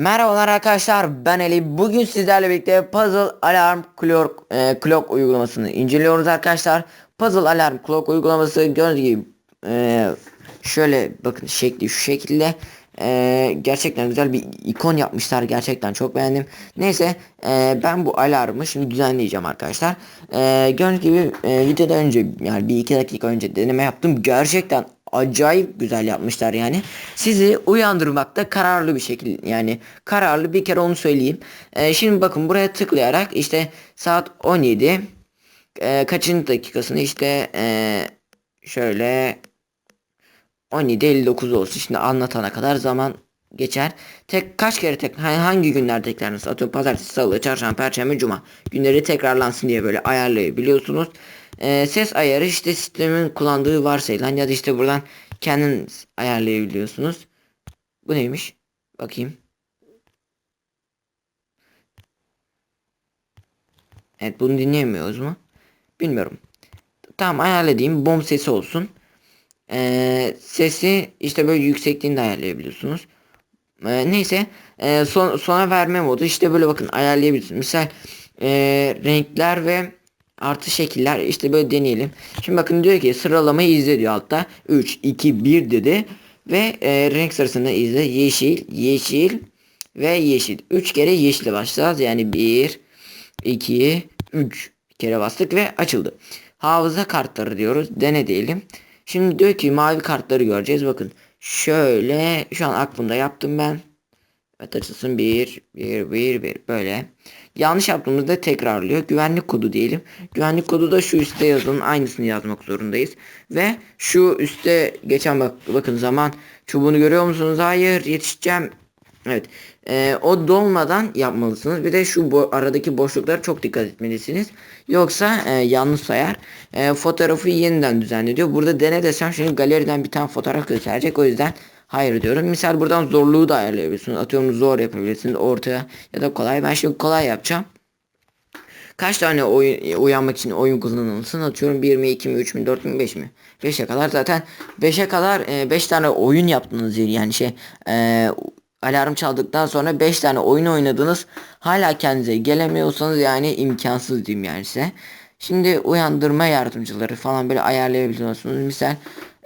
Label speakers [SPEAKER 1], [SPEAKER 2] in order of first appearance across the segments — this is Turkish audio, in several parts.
[SPEAKER 1] Merhabalar arkadaşlar ben Ali bugün sizlerle birlikte Puzzle Alarm Clock, e, Clock uygulamasını inceliyoruz arkadaşlar. Puzzle Alarm Clock uygulaması gördüğünüz gibi e, şöyle bakın şekli şu şekilde. E, gerçekten güzel bir ikon yapmışlar gerçekten çok beğendim. Neyse e, ben bu alarmı şimdi düzenleyeceğim arkadaşlar. E, gördüğünüz gibi e, videoda önce yani bir iki dakika önce deneme yaptım. Gerçekten acayip güzel yapmışlar yani. Sizi uyandırmakta kararlı bir şekilde yani kararlı bir kere onu söyleyeyim. Ee, şimdi bakın buraya tıklayarak işte saat 17 e, kaçıncı dakikasını işte e, şöyle 17.59 olsun. Şimdi anlatana kadar zaman geçer. Tek kaç kere tek hangi günler tekrarlansın? Atıyorum pazartesi, salı, çarşamba, perşembe, cuma. Günleri tekrarlansın diye böyle ayarlayabiliyorsunuz. Ee, ses ayarı işte sistemin kullandığı varsayılan ya da işte buradan kendiniz ayarlayabiliyorsunuz. Bu neymiş? Bakayım. Evet bunu dinleyemiyoruz mu? Bilmiyorum. Tamam ayarladığım bom sesi olsun. Ee, sesi işte böyle yüksekliğinde ayarlayabiliyorsunuz. Ee, neyse ee, son, sona verme modu işte böyle bakın ayarlayabilirsiniz. Misal ee, renkler ve artı şekiller işte böyle deneyelim. Şimdi bakın diyor ki sıralamayı izle diyor altta. 3, 2, 1 dedi. Ve e, renk sırasını izle. Yeşil, yeşil ve yeşil. 3 kere yeşile başlayacağız. Yani 1, 2, 3 kere bastık ve açıldı. Hafıza kartları diyoruz. Dene diyelim. Şimdi diyor ki mavi kartları göreceğiz. Bakın şöyle şu an aklımda yaptım ben. Evet açılsın 1 1 1 1 böyle. Yanlış yaptığımızda tekrarlıyor. Güvenlik kodu diyelim. Güvenlik kodu da şu üstte yazılın aynısını yazmak zorundayız. Ve şu üstte geçen bak bakın zaman çubuğunu görüyor musunuz? Hayır yetişeceğim. Evet. Ee, o dolmadan yapmalısınız. Bir de şu bo aradaki boşluklara çok dikkat etmelisiniz. Yoksa e, yanlış sayar. E, fotoğrafı yeniden düzenliyor. Burada dene desem şimdi galeriden bir tane fotoğraf gösterecek. O yüzden Hayır diyorum. Misal buradan zorluğu da ayarlayabilirsiniz. Atıyorum zor yapabilirsiniz. Ortaya ya da kolay. Ben şimdi kolay yapacağım. Kaç tane oyun, uyanmak için oyun kullanılsın? Atıyorum 1 mi 2 mi 3 mü 4 mü 5 mi? 5'e kadar zaten 5'e kadar 5 e, tane oyun yaptınız yani şey e, alarm çaldıktan sonra 5 tane oyun oynadınız. Hala kendinize gelemiyorsanız yani imkansız diyeyim yani size. Şimdi uyandırma yardımcıları falan böyle ayarlayabiliyorsunuz. Misal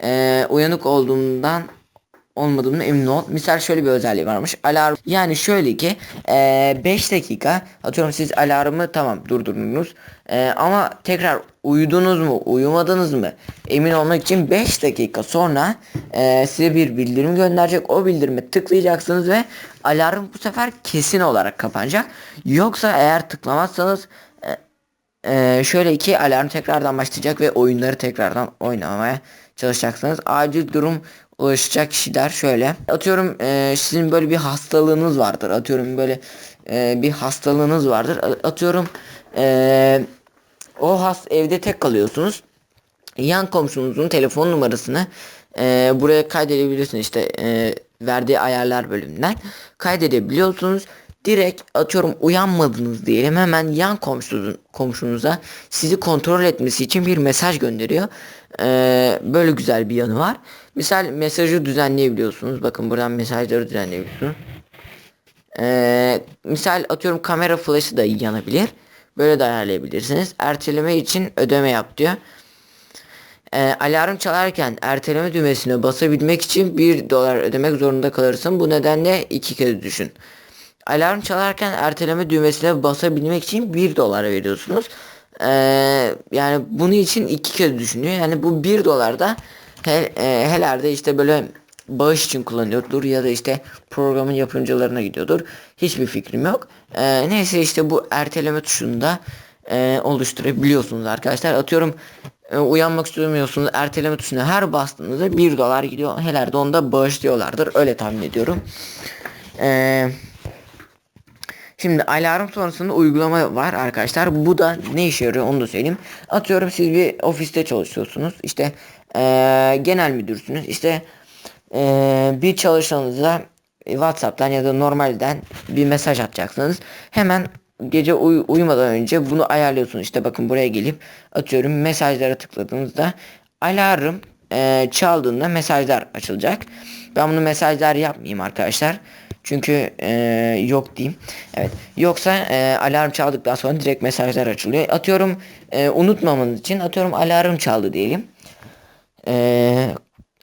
[SPEAKER 1] e, uyanık olduğumdan olmadığını emin ol. Misal şöyle bir özelliği varmış. Alarm yani şöyle ki 5 e, dakika atıyorum siz alarmı tamam durdurdunuz. E, ama tekrar uyudunuz mu uyumadınız mı emin olmak için 5 dakika sonra e, size bir bildirim gönderecek. O bildirime tıklayacaksınız ve alarm bu sefer kesin olarak kapanacak. Yoksa eğer tıklamazsanız ee, şöyle ki alarm tekrardan başlayacak ve oyunları tekrardan oynamaya çalışacaksınız. Acil durum ulaşacak kişiler şöyle. Atıyorum e, sizin böyle bir hastalığınız vardır. Atıyorum böyle e, bir hastalığınız vardır. Atıyorum e, o has evde tek kalıyorsunuz. Yan komşunuzun telefon numarasını e, buraya kaydedebilirsiniz. İşte e, verdiği ayarlar bölümünden kaydedebiliyorsunuz direkt atıyorum uyanmadınız diyelim hemen yan komşunuzun, komşunuza sizi kontrol etmesi için bir mesaj gönderiyor. Ee, böyle güzel bir yanı var. Misal mesajı düzenleyebiliyorsunuz. Bakın buradan mesajları düzenleyebiliyorsunuz. Ee, misal atıyorum kamera flash'ı da yanabilir. Böyle de ayarlayabilirsiniz. Erteleme için ödeme yap diyor. Ee, alarm çalarken erteleme düğmesine basabilmek için 1 dolar ödemek zorunda kalırsın. Bu nedenle iki kez düşün. Alarm çalarken erteleme düğmesine basabilmek için 1 dolar veriyorsunuz. Ee, yani bunu için iki kez düşünüyor. Yani bu 1 dolar da he, e, helerde işte böyle bağış için kullanıyordur ya da işte programın yapımcılarına gidiyordur. Hiçbir fikrim yok. Ee, neyse işte bu erteleme tuşunu da e, oluşturabiliyorsunuz arkadaşlar. Atıyorum e, uyanmak istemiyorsunuz erteleme tuşuna her bastığınızda 1 dolar gidiyor. Helerde onda bağışlıyorlardır. Öyle tahmin ediyorum. Eee Şimdi alarm sonrasında uygulama var arkadaşlar. Bu da ne işe yarıyor onu da söyleyeyim. Atıyorum siz bir ofiste çalışıyorsunuz. İşte ee, genel müdürsünüz. İşte ee, bir çalışanınıza WhatsApp'tan ya da normalden bir mesaj atacaksınız. Hemen gece uy uyumadan önce bunu ayarlıyorsunuz. İşte bakın buraya gelip atıyorum mesajlara tıkladığınızda alarm e, çaldığında mesajlar açılacak. Ben bunu mesajlar yapmayayım arkadaşlar. Çünkü e, yok diyeyim. Evet. Yoksa e, alarm çaldıktan sonra direkt mesajlar açılıyor. Atıyorum e, unutmamanız için atıyorum alarm çaldı diyelim. E,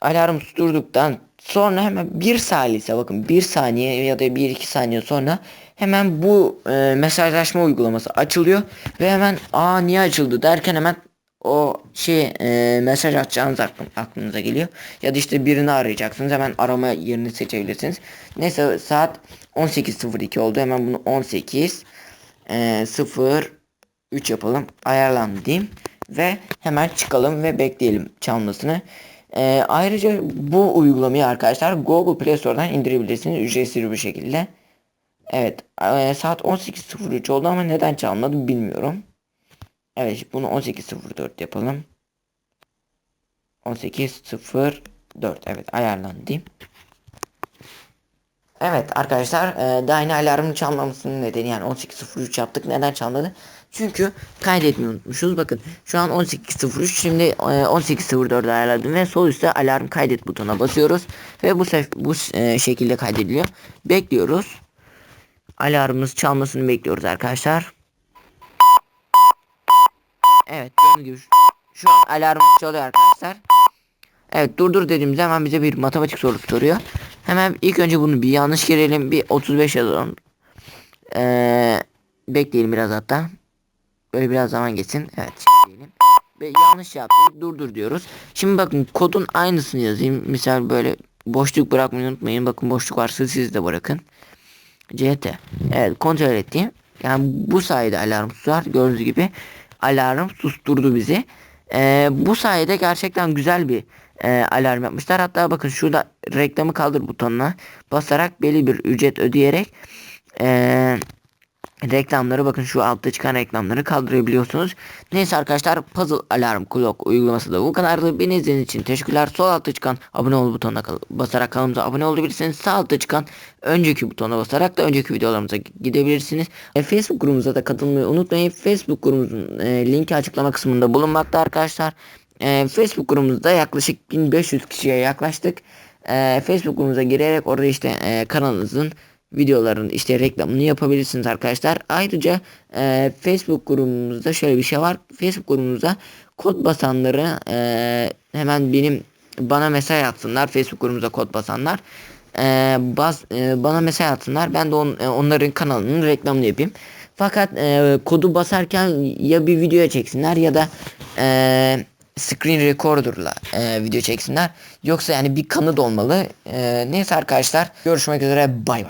[SPEAKER 1] alarm durduktan sonra hemen bir salise bakın bir saniye ya da bir iki saniye sonra hemen bu e, mesajlaşma uygulaması açılıyor ve hemen aa niye açıldı derken hemen o şey e, mesaj atacağınız aklınıza geliyor. Ya da işte birini arayacaksınız hemen arama yerini seçebilirsiniz. Neyse saat 18.02 oldu hemen bunu 18 e, 0 3 yapalım ayarlandı diyeyim ve hemen çıkalım ve bekleyelim çalmasını. E, ayrıca bu uygulamayı arkadaşlar Google Play Store'dan indirebilirsiniz ücretsiz bir şekilde. Evet e, saat 18.03 oldu ama neden çalmadı bilmiyorum. Evet bunu 18.04 yapalım. 18.04 evet ayarlandı. Evet arkadaşlar e, daha yine alarmın çalmamasının nedeni yani 18.03 yaptık. Neden çalmadı? Çünkü kaydetmeyi unutmuşuz. Bakın şu an 18.03 şimdi e, 18.04 ayarladım ve sol üstte alarm kaydet butonuna basıyoruz. Ve bu bu e, şekilde kaydediliyor. Bekliyoruz. Alarmımız çalmasını bekliyoruz arkadaşlar. Evet gördüğünüz gibi şu an alarmımız çalıyor arkadaşlar. Evet durdur dediğimizde hemen bize bir matematik sorusu soruyor. Hemen ilk önce bunu bir yanlış girelim. Bir 35 yazalım. Ee, bekleyelim biraz hatta. Böyle biraz zaman geçsin. Evet şimdi. Ve yanlış yaptık. Durdur diyoruz. Şimdi bakın kodun aynısını yazayım. Misal böyle boşluk bırakmayı unutmayın. Bakın boşluk varsa siz de bırakın. CT. Evet kontrol ettiğim. Yani bu sayede alarm susar. Gördüğünüz gibi alarm susturdu bizi. Ee, bu sayede gerçekten güzel bir e, alarm yapmışlar. Hatta bakın şurada reklamı kaldır butonuna basarak belli bir ücret ödeyerek e, reklamları bakın şu altta çıkan reklamları kaldırabiliyorsunuz. Neyse arkadaşlar Puzzle Alarm Clock uygulaması da bu kadardı. Beni izlediğiniz için teşekkürler. Sol altta çıkan abone ol butonuna basarak kanalımıza abone olabilirsiniz. Sağ altta çıkan önceki butona basarak da önceki videolarımıza gidebilirsiniz. E, Facebook grubumuza da katılmayı unutmayın. Facebook grubumuzun e, linki açıklama kısmında bulunmakta arkadaşlar. E, Facebook grubumuzda yaklaşık 1500 kişiye yaklaştık. E, Facebook grubumuza girerek orada işte e, kanalınızın videoların işte reklamını yapabilirsiniz arkadaşlar. Ayrıca e, Facebook grubumuzda şöyle bir şey var. Facebook grubumuzda kod basanları e, hemen benim bana mesaj atsınlar. Facebook grubumuza kod basanlar. E, bas, e, bana mesaj atsınlar. Ben de on, e, onların kanalının reklamını yapayım. Fakat e, kodu basarken ya bir videoya çeksinler ya da e, screen recorder'la e, video çeksinler. Yoksa yani bir kanıt olmalı. E, neyse arkadaşlar görüşmek üzere bay bay.